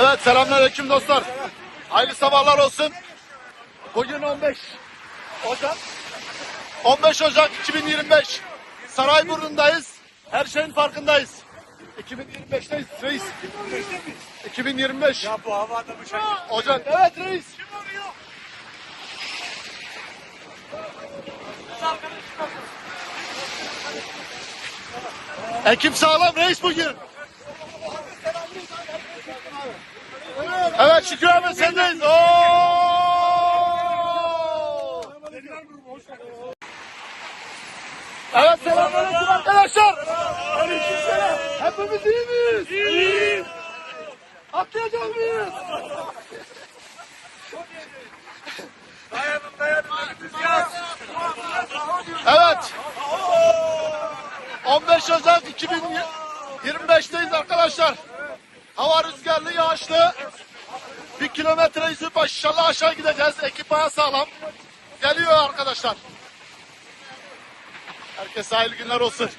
Evet selamünaleyküm dostlar. Hayırlı sabahlar olsun. Bugün 15 Ocak. 15 Ocak 2025. Sarayburnu'ndayız. Her şeyin farkındayız. 2025'teyiz reis. 2025. Ya bu havada bu şey. Ocak. Evet reis. Ekip sağlam reis bugün. Evet Şükrü abi sendeyiz. Oo! Evet selamünaleyküm arkadaşlar. Aleykümselam. Hepimiz iyi miyiz? İyiyiz. Atlayacak mıyız? Dayanın. Evet. 15 Ocak 2025'teyiz arkadaşlar. Hava rüzgarlı, yağışlı. Bir kilometre yüzü inşallah aşağı gideceğiz. Ekip bayağı sağlam. Geliyor arkadaşlar. Herkese hayırlı günler olsun.